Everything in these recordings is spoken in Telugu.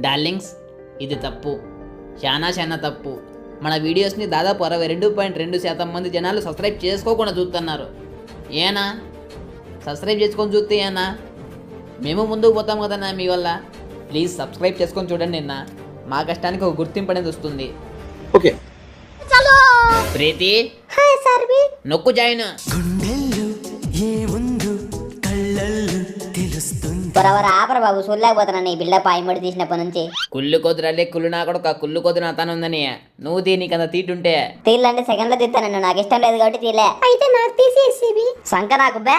డార్లింగ్స్ ఇది తప్పు. చాలా చాలా తప్పు. మన వీడియోస్ని దాదాపు అరవై రెండు పాయింట్ రెండు శాతం మంది జనాలు సబ్స్క్రైబ్ చేసుకోకుండా చూస్తున్నారు. ఏనా? సబ్స్క్రైబ్ చేసుకొని చూస్తే ఏనా? మేము ముందుకు పోతాం కదన్నా మీ వల్ల. ప్లీజ్ సబ్స్క్రైబ్ చేసుకొని చూడండి నిన్న మా కష్టానికి ఒక గుర్తింపు అనేది వస్తుంది. ఓకే. ప్రీతి? నొక్కు జాయిన్. బొరవర ఆపర బాబు? చూడలేకపోతున్నా నీ బిల్డప్ ఆయమడి తీసినప్పటి నుంచి. కుళ్ళు కొద్దురలే కుళ్ళు నా కొడుకు కుళ్ళు కొద్దు అతను ఉందని. నువ్వు దీనికి అంత తీటుంటే. తీర్లంటే సెకండ్లో తీస్తాను నాకు ఇష్టం లేదు కాబట్టి తీలే అయితే నాకు తీసేసివి. సంక నాకు బే.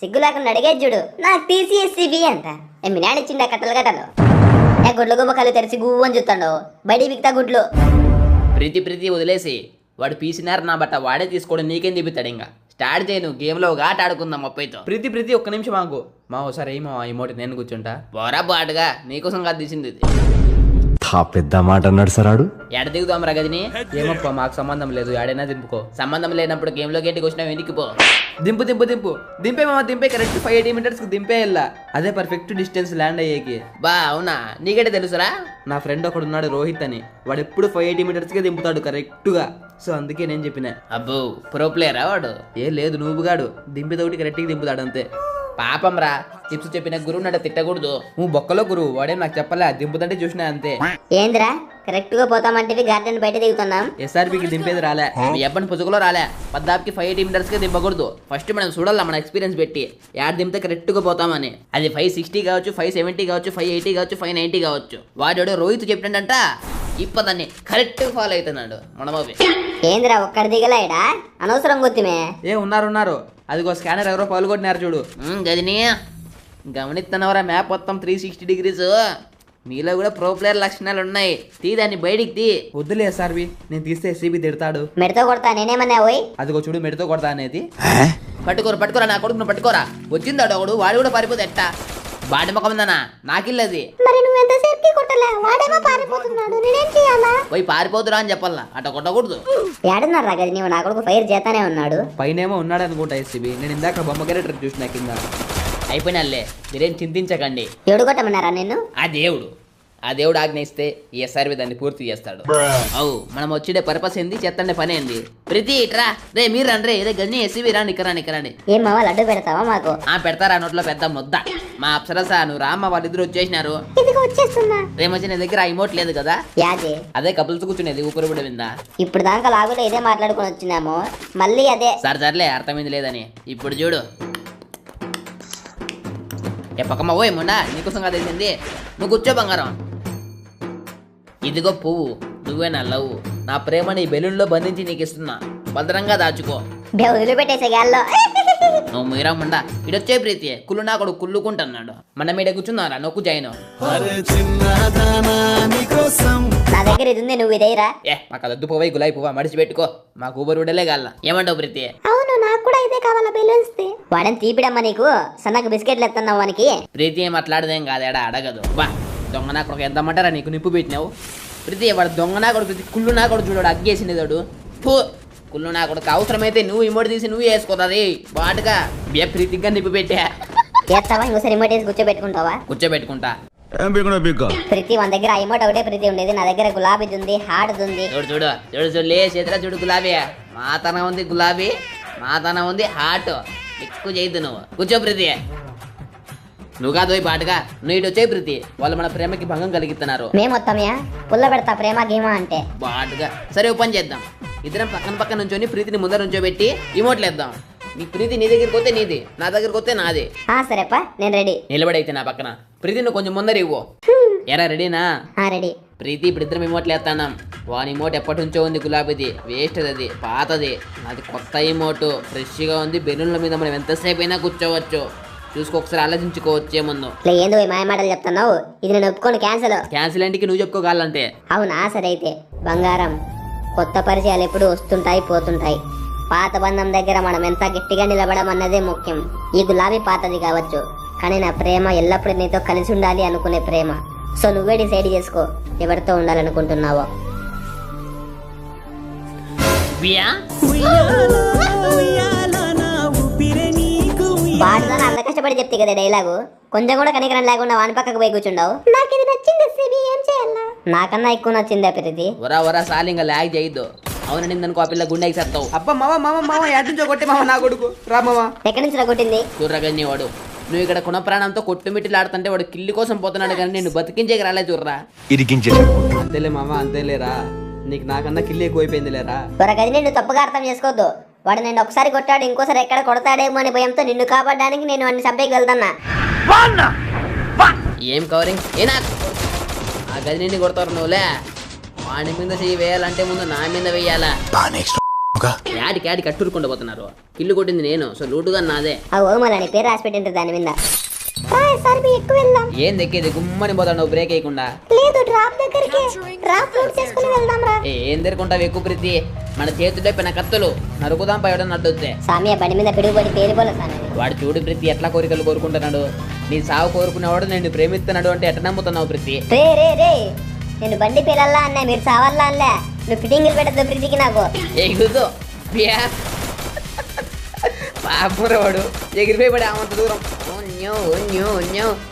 సిగ్గు లేకుండా అడిగేది చూడు. నాకు తీసేసివి అంట. మీ నాన్న ఇచ్చిండ కట్టలు కట్టలు? ఏ గుడ్లు గుమ్మ కళ్ళు తెరిచి గువ్వు అని చూస్తాడు. బయటికి బిక్తా గుడ్లు. ప్రీతి ప్రీతి వదిలేసి. వాడు పీసినారు నా బట్ట వాడే తీసుకోవడం నీకేం చెబుతాడు ఇంకా. స్టార్ట్ చేయను గేమ్లో ఒక ఆట ఆడుకుందాం ముప్పైతో ప్రీతి ప్రీతి ఒక్క నిమిషం మాకు మా ఒకసారి ఏమో ఇమోటి నేను కూర్చుంటా. పోరా బాటుగా నీకోసం కాదు తీసింది ఇది. పెద్ద మాట అన్నాడు సరాడు. ఎడ దిగుదాం రగదిని ఏమప్ప మాకు సంబంధం లేదు ఎడైనా దింపుకో. సంబంధం లేనప్పుడు గేమ్లో గేటికి వచ్చినా వెనక్కి పో దింపు దింపు దింపు. దింపే మామ దింపే. కరెక్ట్ ఫైవ్ ఎయిటీ మీటర్స్కి దింపే వెళ్ళా అదే పర్ఫెక్ట్ డిస్టెన్స్ ల్యాండ్ అయ్యేకి. బా అవునా? నీకంటే తెలుసురా? నా ఫ్రెండ్ ఒకడు ఉన్నాడు రోహిత్ అని. వాడు ఎప్పుడు ఫైవ్ ఎయిటీ మీటర్స్కి దింపుతాడు కరెక్ట్గా. సో అందుకే నేను చెప్పిన. అబ్బో ప్రో ప్లేయరా వాడు? ఏ లేదు నువ్వుగాడు దింపితోటి కరెక్ట్గా దింపుతాడు అంతే. పాపం రా టిప్స్ చెప్పిన గురువు నన్ను తిట్టకూడదు. నువ్వు బొక్కలో గురువు వాడే నాకు చెప్పలే దింపుతంటే చూసినా అంతే. ఏందిరా కరెక్ట్గా పోతామంటే గార్డెన్ బయట దిగుతున్నాం. ఎస్ఆర్పికి దింపేది రాలే. మీ అబ్బని పుసుగులో రాలే. పద్దాపుకి ఫైవ్ ఎయిటీ మీటర్స్కి దింపకూడదు. ఫస్ట్ మనం చూడాలి మన ఎక్స్పీరియన్స్ పెట్టి. యాడ్ దింపితే కరెక్ట్గా పోతామని. అది ఫైవ్ సిక్స్టీ కావచ్చు ఫైవ్ సెవెంటీ కావచ్చు ఫైవ్ ఎయిటీ కావచ్చు ఫైవ్ నైంటీ కావచ్చు. వాడు రోహిత్ చెప్పినంట ఇప్పదాన్ని కరెక్ట్గా ఫాలో అవుతున్నాడు మనబాబు. ఏందిరా ఒక్కడి దిగలేడా? అనవసరం గుర్తుమే ఏ ఉన్నారు ఉన్నారు. అదిగో స్కానర్ ఎవరో పాల్గొట్టినారు చూడు. గదిని గమనిస్తున్నావరా మ్యాప్ మొత్తం త్రీ సిక్స్టీ డిగ్రీస్ నీలో కూడా ప్రో ప్లేయర్ లక్షణాలు ఉన్నాయి. తీ దాన్ని బయటికి తీ. వద్దులే ఎస్ఆర్వి నేను తీస్తే ఎస్సీబీ తిడతాడు. మెడతో కొడతా నేనేమన్నా పోయి అదిగో చూడు మెడతో కొడతా అనేది. పట్టుకోరు పట్టుకోరా నా కొడుకు పట్టుకోరా. వచ్చిందాడు ఒకడు వాడు కూడా పారిపోతే ఎట్టా? బాటి ముఖం ఉందనా నాకిల్లది. మరి నువ్వు ఎంతసేపుకి కొట్టలే. వాడేమో పారిపోతున్నాడు. నేనేం చేయాలా? పోయి పారిపోతురా అని చెప్పాలా. అట్ట కొట్టకూడదు. ఏడున్నారా గది నీవు నా కొడుకు ఫైర్ ఉన్నాడు. పైనేమో ఉన్నాడు అనుకుంటా ఎస్సీబీ నేను ఇందాక బొమ్మ క్యారెక్టర్ చూసిన కింద. అయిపోయినాలే. మీరేం చింతించకండి. ఎవడు కొట్టమన్నారా నిన్ను? ఆ దేవుడు. ఆ దేవుడు ఆజ్ఞయిస్తే ఈ ఎస్ఆర్వి దాన్ని పూర్తి చేస్తాడు. అవు మనం వచ్చిడే పర్పస్ ఏంది? చేస్తండే పని ఏంది? ప్రతి ఇట్రా. రే మీరు రండి రే. గజని ఎస్సీబీ రా నిక్కరా నిక్కరాని ఏం మావా లడ్డు పెడతావా మాకు? ఆ పెడతారా? నోట్లో పెద్ద ముద్ద. మా అప్సరస నువ్వు రామ్మ వాళ్ళిద్దరు వచ్చేసినారు. వచ్చేస్తున్నా. రేమొచ్చి నీ దగ్గర ఇమోట్ లేదు కదా? యాదే. అదే కపుల్స్ కూర్చునేది ఊపిరి కూడా విందా? ఇప్పుడు దాకా లాగులో ఇదే మాట్లాడుకొని వచ్చినాము. మళ్ళీ అదే. సరే సర్లే అర్థమైంది లేదని. ఇప్పుడు చూడు. ఏ పక్కమ్మ ఓయ్ మొండా నీకోసం కదా తెలిసింది నువ్వు కూర్చో బంగారం. ఇదిగో పువ్వు నువ్వే నా లవ్. నా ప్రేమని బెలూన్లో బంధించి నీకు ఇస్తున్నా. భద్రంగా దాచుకో. వదిలిపెట్టేసే గాల్లో. నువ్వు మీరా ముండా ఇడొచ్చే ప్రీతి కుళ్ళు నా కొడుకు కుళ్ళుకుంటున్నాడు. మన మీద కూర్చున్నారా నొక్కు జాయిన్. నా దగ్గర ఇది ఉంది నువ్వు ఇదేరా ఏ మాకు అదొద్దు పోవై గులాయి పువ్వా మడిచి పెట్టుకో. మాకు ఊబర్ విడలే గాల ఏమంటావు ప్రీతి అవును నాకు కూడా ఇదే కావాలా బెలూన్స్ వాడని తీపిడమ్మా నీకు. సన్నకు బిస్కెట్లు ఎత్తున్నావు వానికి. ప్రీతి ఏం మాట్లాడదేం కాదేడా అడగదు. బా దొంగ నా కొడుకు ఎంత అమ్మంటారా నీకు? నిప్పు పెట్టినావు. ప్రీతి వాడు దొంగ నా కొడుకు ప్రీతి కుళ్ళు నా కొడుకు చూడు అగ్గేసింది తోడు. ఫూ కుళ్ళు నా కొడుకు అవసరమైతే నువ్వు ఇమ్మడి తీసి నువ్వు వేసుకోరాది బాటుగా బియ్య ప్రీతిగా నిప్పు పెట్టా. చేస్తావా? ఇంకోసారి రిమోట్ వేసి కూర్చోబెట్టుకుంటావా? కూర్చోబెట్టుకుంటా. ప్రతి మన దగ్గర రిమోట్ ఒకటే ప్రీతి ఉండేది. నా దగ్గర గులాబీది ఉంది హార్డ్ ఉంది. చూడు చూడు చూడు చూడు లే చేతిలో చూడు గులాబీ. మాతన ఉంది గులాబీ మాతన ఉంది హార్ట్. ఎక్కువ చేయద్దు నువ్వు. కూర్చో ప్రీతి. నువ్వు కాదు పోయి బాటుగా నువ్వు ఇటు వచ్చే ప్రీతి. వాళ్ళు మన ప్రేమకి భంగం కలిగిస్తున్నారు. మేము మొత్తమయా పుల్ల పెడతా ప్రేమ గీమ అంటే. బాటుగా. సరే ఓ పని చేద్దాం. ఇద్దరం పక్కన పక్కన నుంచొని ప్రీతిని ముందర నుంచోబెట్టి ఇమోట్లు వేద్దాం నీ ప్రీతి నీ దగ్గరికి వస్తే నీది నా దగ్గరికి వస్తే నాది. ఆ సరేపా నేను రెడీ నిలబడైతే నా పక్కన. ప్రీతి నువ్వు కొంచెం ముందర ఇవ్వు. ఎరా రెడీనా ఆ రెడీ ప్రీతి ఇప్పుడు ఇద్దరం ఇమోట్లు వేస్తాం వాని ఇమోట్ ఎప్పటి నుంచో ఉంది గులాబీది వేస్ట్ అది పాతది. అది కొత్త ఇమోటు ఫ్రెష్గా ఉంది బెలూన్ల మీద మనం ఎంతసేపు అయినా కూర్చోవచ్చు. చూసుకో ఒకసారి ఆలోచించుకోవచ్చే ముందు. ఏందో మాయ మాటలు చెప్తున్నావు? ఇది నేను ఒప్పుకోను క్యాన్సల్ క్యాన్సిల్ ఇంటికి నువ్వు చెప్పుకోగలంటే అవునా? సరే అయితే. బంగారం. కొత్త పరిచయాలు ఎప్పుడు వస్తుంటాయి పోతుంటాయి. పాత బంధం దగ్గర మనం ఎంత గట్టిగా నిలబడమన్నదే ముఖ్యం. ఈ గులాబీ పాతది కావచ్చు. కానీ నా ప్రేమ ఎల్లప్పుడూ నీతో కలిసి ఉండాలి అనుకునే ప్రేమ. సో నువ్వే డిసైడ్ చేసుకో ఎవరితో ఉండాలనుకుంటున్నావో. అంత కష్టపడి చెప్తే కదా డైలాగు? కొంచెం కూడా కనికరం లేకుండా వాని పక్కకు పోయి కూర్చుండవు. నాకు ఇది నచ్చింది సిబి ఏం నాకన్నా ఎక్కువ నచ్చిందే ప్రీతి. వరా వరా సాలి ఇంకా లాగ్ చేయొద్దు. అవును నిందనుకో ఆ పిల్ల గుండెకి సత్తావు అబ్బా మామ మామ మామ ఎటు నుంచో కొట్టి మామ నా కొడుకు. రా మామ ఎక్కడి నుంచి కొట్టింది? చూర్రగని వాడు. నువ్వు ఇక్కడ కుణ ప్రాణంతో కొట్టుమిట్టిలాడుతుంటే వాడు కిల్లి కోసం పోతున్నాడు కానీ నేను బతికించేకి రాలే చూర్రా ఇరిగించే అంతేలే మామ అంతేలేరా నీకు నాకన్నా కిల్లి ఎక్కువైపోయింది లేరా త్వరగది నిన్ను తప్పుగా అర్థం చేసుకోవద్దు వాడు నేను ఒకసారి కొట్టాడు ఇంకోసారి ఎక్కడ కొడతాడేమో అని భయంతో నిన్ను కాపాడడానికి నేను వాడిని చంపేకి వెళ్తున్నా. ఏం కవరింగ్ ఏనా ఆ గది నిన్ను కొడతారు నువ్వులే. వాడి మీద చెయ్యి వేయాలంటే ముందు నా మీద వేయాలా? యాడికి యాడికి కట్టురుకుండా పోతున్నారు. కిల్లు కొట్టింది నేను సో లూటుగా నాదే. ఆ పేరు రాసి పెట్టింటారు దాని మీద. సార్ ఎక్కువ వెళ్దాం ఏం దెక్కేది గుమ్మని పోతాడు బ్రేక్ వేయకుండా. లేదు డ్రాప్ దగ్గరికి. డ్రాప్ లోడ్ చేసుకుని వెళ్దాం రా ఏ, తెరుకుంటావు ఎక్కువ ప్రీతి? మన చేతుల్లో పెన కత్తులు. నరుకుదాం పైవడం నడ్డొద్దే సామి ఆ బండి మీద పిడుగుబడి పేలిపోలే సామి వాడు చూడు ప్రీతి ఎట్లా కోరికలు కోరుకుంటున్నాడు. నీ సావు కోరుకునేవాడు నేను ప్రేమిస్తున్నాడు అంటే ఎట్లా నమ్ముతున్నావు ప్రీతి? రే రే రే నేను బండి పేలల్లా అన్నా మీరు చావల్లా అన్నా. నువ్వు ఫిట్టింగ్ పెట్టద్దు ప్రీతికి నాకు. ఎగుదో ప్రియా. పాపరాడు ఎగిరిపోయి పడి ఆమంత దూరం.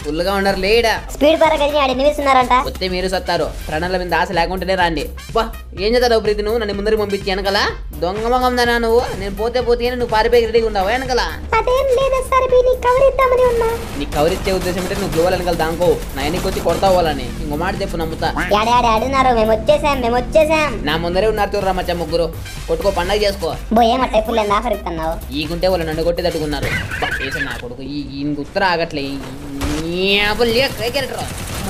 ఫుల్గా ఉండరు లేడా? స్పీడ్ పరగని ఆడ నిలుస్తున్నారంట వస్తే మీరు సత్తారు. ప్రాణాల మీద ఆశ లేకుంటేనే రాండి. బా ఏం చేస్తావు ప్రీతి నువ్వు నన్ను ముందరికి పంపించి వెనకల. దొంగ మొగం దానా నువ్వు? నేను పోతే పోతే నువ్వు పారిపోయి రెడీగా ఉండవు వెనకల? అదేం లేదు సార్ నీకు కవర్ ఇద్దామని ఉన్నా. నీ కవర్ ఇచ్చే ఉద్దేశం అంటే నువ్వు గ్లోవల్ వెనకాల దాంకో. నా ఎన్నికి వచ్చి కొడతావు వాళ్ళని. ఇంకో మాట చెప్పు నమ్ముతా. మేము వచ్చేసాం మేము వచ్చేసాం. నా ముందరే ఉన్నారు చూడరా మచ్చ ముగ్గురు. కొట్టుకో పండగ చేసుకో. బో ఏమట్ట ఎప్పుడు లేదు ఆఫర్ ఇస్తున్నావు ఈకుంటే వాళ్ళు నన్ను కొట్టి తట్టుకున్నారు. నా కొడుకు ఈ ఈయనకు ఉత్తర ఆగట్లే.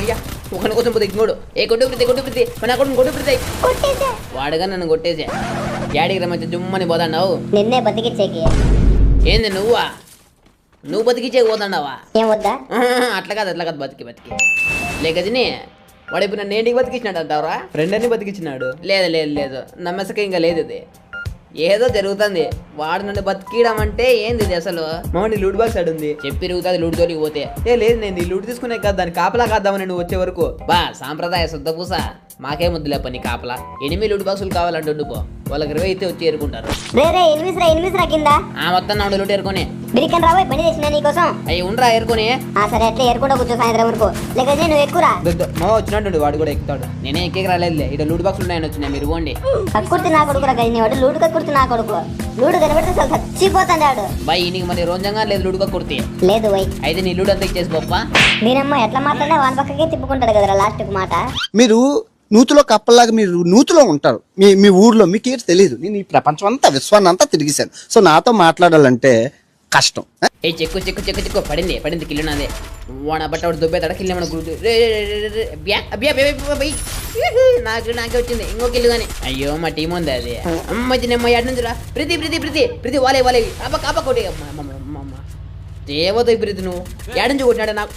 అయ్యా ఒకని కోసం పోతే ఇంకోడు ఏ కొట్టు ప్రీతి కొట్టు ప్రీతి. మన కొడుకు కొట్టు వాడుగా నన్ను కొట్టేసే. యాడికి రమ్మంచి జుమ్మని పోతాండావు? నిన్నే బతికిచ్చేకి. ఏంది నువ్వా? నువ్వు బతికిచ్చే పోతాండావా? ఏం వద్దా? అట్లా కాదు అట్లా కాదు బతికి బతికి. లేకదిని వాడు ఇప్పుడు నన్ను ఏంటికి బతికించినాడు అంటావరా? ఫ్రెండ్ అని బతికించినాడు లేదు లేదు లేదు. నమ్మసక ఇంకా లేదు ఇది. ఏదో జరుగుతుంది. వాడు నన్ను బతికియడం అంటే ఏంది ఇది అసలు? మామూలు లూడ్ బాక్స్ ఉంది చెప్పి తిరుగుతుంది లూడ్ తోలికి పోతే. ఏ లేదు నేను ఈ లూడ్ తీసుకునే కదా దాన్ని కాపలా కాద్దామని నువ్వు వచ్చే వరకు. బా సాంప్రదాయ శుద్ధ పూస. మాకే ముద్దులే పని కాపలా. ఎనిమిది లూడ్ బాక్సులు కావాలంటుండు పో. వాళ్ళకి ఇరవై అయితే వచ్చి ఏరుకుంటారు. రే కింద. ఆ మొత్తం నాడు లూట్ ఏరుకొని. బిరికన్ రాబోయ్ బండి తెచ్చిన నీకోసం? అవి ఉండరా ఏరుకొని. ఆ సరే అట్లా ఏరుకుంటా కూర్చో సాయంత్రం వరకు. లేక నువ్వు ఎక్కురా? మా వచ్చినట్టు వాడు కూడా ఎక్కుతాడు. నేనే ఎక్కేకి రాలేదులే. ఇక్కడ లూడ్ బాక్స్ ఉన్నాయని వచ్చినాయి మీరు పోండి. కక్కుర్తి నా గజని వాడు లూడు కక్కుర్తి నా కొడుకు. లూడు కనబడితే అసలు చచ్చిపోతాడు వాడు బాయ్ నీకు మరి రోజంగా లేదు లూడుగా కుర్తి లేదు అయితే నీ లూడు అంతా ఇచ్చేసి గొప్ప నేనమ్మ ఎట్లా మాట్లాడినా వాని పక్కకే తిప్పుకుంటాడు కదరా లాస్ట్ మాట. మీరు నూతిలో కప్పల్లాగా మీరు నూతులో ఉంటారు. మీ మీ ఊర్లో మీకు ఏంటి తెలియదు నేను ఈ ప్రపంచం అంతా విశ్వాన్ని అంతా తిరిగేశాను. సో నాతో మాట్లాడాలంటే కష్టం. ఏ? చెక్కు చెక్కు చెక్కు చెక్కు. పడింది పడింది కిల్లు నాదే. వాడ బట్ట వాడు దుబ్బేతాడ? కిల్లు మన గుర్తు నాకు నాకే వచ్చింది. ఇంకో కిల్లు కానీ అయ్యో మా టీం ఉంది అది. అమ్మ చిన్నమ్మ ఎడ్ నుంచి రా. ప్రతి ప్రతి ప్రతి ప్రతి వాలే వాలే. అబ్బ కాప కొట్టి దేవత ప్రతి నువ్వు ఏడ నుంచి కొట్టినాడు నాకు?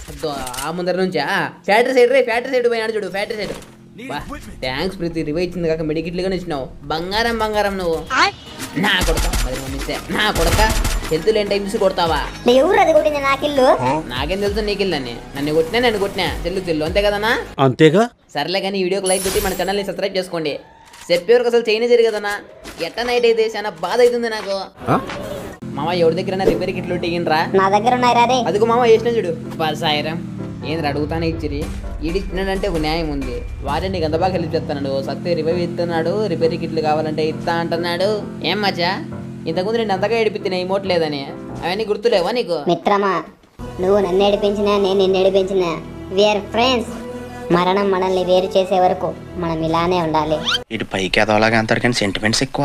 ఆ ముందర నుంచా? ఫ్యాక్టరీ సైడ్ రే ఫ్యాక్టరీ సైడ్ పోయినాడు చూడు ఫ్యాక్టరీ సైడ్. థ్యాంక్స్ ప్రీతి రివై ఇచ్చింది కాక మెడికిట్లుగానే ఇచ్చినావు. బంగారం బంగారం నువ్వు. నా కొడక. మరి మమ్మీసే నా కొడక. హెల్త్ లేని టైం చూసి కొడతావా? ఎవరు అది కొట్టింది నాకిల్లు నాకేం తెలుసు నీకిల్లని నన్ను కొట్టినా నేను కొట్టినా. తెల్లు తెల్లు అంతే కదనా అంతేగా? సర్లే కానీ ఈ వీడియోకి లైక్ కొట్టి మన ఛానల్ని సబ్స్క్రైబ్ చేసుకోండి. చెప్పేవరకు అసలు చేయనే జరిగదనా ఎట్ట నైట్ అయితే చాలా బాధ అవుతుంది నాకు. మామ ఎవరి దగ్గర రిపేర్ కిట్లు టీగినరా నా దగ్గర ఉన్నాయి అదిగో మామ వేసిన చూడు. బా ఏంద్ర అడుగుతానే ఇచ్చిరి? ఈడి ఇచ్చినాడంటే ఒక న్యాయం ఉంది. వాడే నీకు ఎంత బాగా హెల్ప్ చేస్తున్నాడు సత్తే రివైవ్ ఇస్తున్నాడు రిపేర్ కిట్లు కావాలంటే ఇస్తా అంటున్నాడు. ఏం మచ్చా? ఇంతకుముందు నేను అంతగా ఏడిపిస్తున్నా ఈ మోట్ లేదని. అవన్నీ గుర్తులేవా నీకు? మిత్రమా నువ్వు నన్ను ఏడిపించినా నేను నిన్ను ఏడిపించినా వీఆర్ ఫ్రెండ్స్ మరణం మనల్ని వేరు చేసే వరకు మనం ఇలానే ఉండాలి. ఇటు పైకి ఎదవలాగా అంటారు కానీ సెంటిమెంట్స్ ఎక్కువ.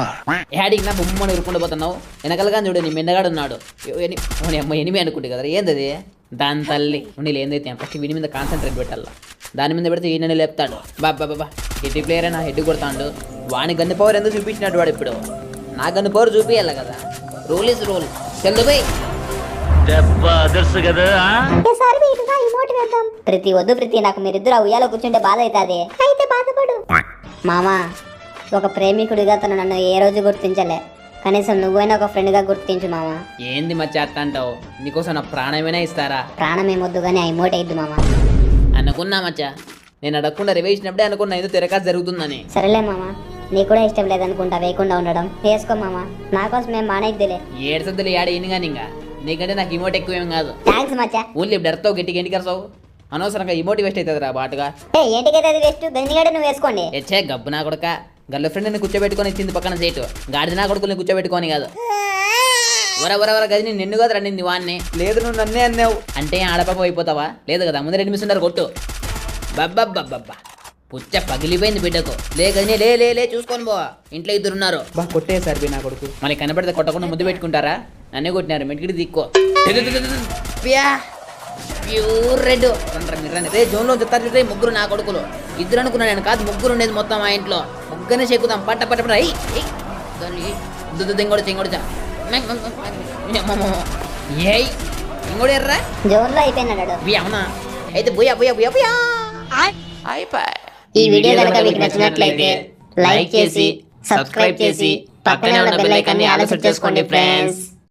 యాడికి నా బొమ్మని ఉరుకుండా పోతున్నావు వెనకలుగా చూడు నీ మెండగాడు ఉన్నాడు ఎనిమి అనుకుంటే కదా ఏందది? దాని తల్లి ఉండి ఏందైతే ఫస్ట్ వీడి మీద కాన్సన్ట్రేట్ పెట్టాల. దాని మీద పెడితే ఈయన లేపుతాడు. బాబా బాబా హెడ్ ప్లేయర్ నా హెడ్ కొడతాడు. వాని గన్ను పవర్ ఎందుకు చూపించినట్టు వాడు ఇప్పుడు? నా గన్ను పవర్ చూపించాలి కదా. రూల్ ఇస్ రూల్ చల్లు పోయి. ప్రతి వద్దు ప్రతి నాకు మీరిద్దరు ఆ ఉయ్యాలో కూర్చుంటే బాధ అవుతుంది అయితే బాధపడు. మామా ఒక ప్రేమికుడిగా తను నన్ను ఏ రోజు గుర్తించలే. కనీసం నువ్వైనా ఒక ఫ్రెండ్గా గుర్తించు మామా ఏంది మచ్చ అట్ట అంటావు నీకోసం నా ప్రాణమైనా ఇస్తారా? ప్రాణం ఏమొద్దు కానీ ఆ ఇమోట్ అయ్యిద్దు మామా అనుకున్నా మచ్చ. నేను అడగకుండా రివే ఇచ్చినప్పుడే అనుకున్నా ఏదో తిరకాసు జరుగుతుందని. సరేలే మామా నీకు కూడా ఇష్టం లేదనుకుంటా వేయకుండా ఉండడం. వేసుకో మామా నా కోసం మేము మానేద్దులే ఏడు సద్దులు ఏడ ఈయన కానీ ఇంకా? నీకంటే నాకు ఇమోట్ ఎక్కువేం కాదు. థ్యాంక్స్ మచ్చా. ఊళ్ళో ఎడతావు గట్టిగా ఇంటికి అరసావు అనవసరంగా ఇమోటి వేస్ట్ అవుతుంది రా బాటుగా. ఏ ఏంటికైతే అది వేస్ట్ గంజిగడ్డ నువ్వు వేసుకోండి. ఎచ్చే గబ్బు నా కొడుక. గర్ల్ ఫ్రెండ్ని కూర్చోబెట్టుకొని ఇచ్చింది పక్కన సీటు గాడిద నా కొడుకుని కూర్చోబెట్టుకొని కాదు. వర వర వర గది నిన్ను కదా రండి వాడిని లేదు నువ్వు నన్నే అన్నావు. అంటే ఆడపాప అయిపోతావా? లేదు కదా ముందు రెండు మిస్ కొట్టు. బబ్బబ్బబ్బబ్బా. పుచ్చ పగిలిపోయింది బిడ్డకు. లే గని లే లే లే చూసుకొని పో. ఇంట్లో ఇద్దరు ఉన్నారు. బా కొట్టేసారు బి నా కొడుకు. మళ్ళీ కనబడితే కొట్టకుండా ముద్దు పెట్టుకుంటారా? నన్నే కొట్టినారు మెటికిడి దిక్కో. ప్యా. ప్యూర్ రెడ్ రే జోన్లో చెప్తారు రే ముగ్గురు నా కొడుకులు. ఇద్దరు అనుకున్నా నేను కాదు ముగ్గురు ఉండేది మొత్తం మా ఇంట్లో. ముగ్గురిని చెక్కుదాం పట్ట పట్ట పట్ట. దుద్దు తెంగోడు తెంగోడు ఏయ్ ఇంకోటి ఎర్రా? జోన్లో అయిపోయినాడు అవునా? అయితే బుయా బుయా బుయా బుయా. అయిపోయి ఈ వీడియో కనుక మీకు నచ్చినట్లయితే లైక్ చేసి సబ్స్క్రైబ్ చేసి పక్కనే ఉన్న బెల్ ఐకాన్ని ఆలోచన చేసుకోండి ఫ్రెండ్స్.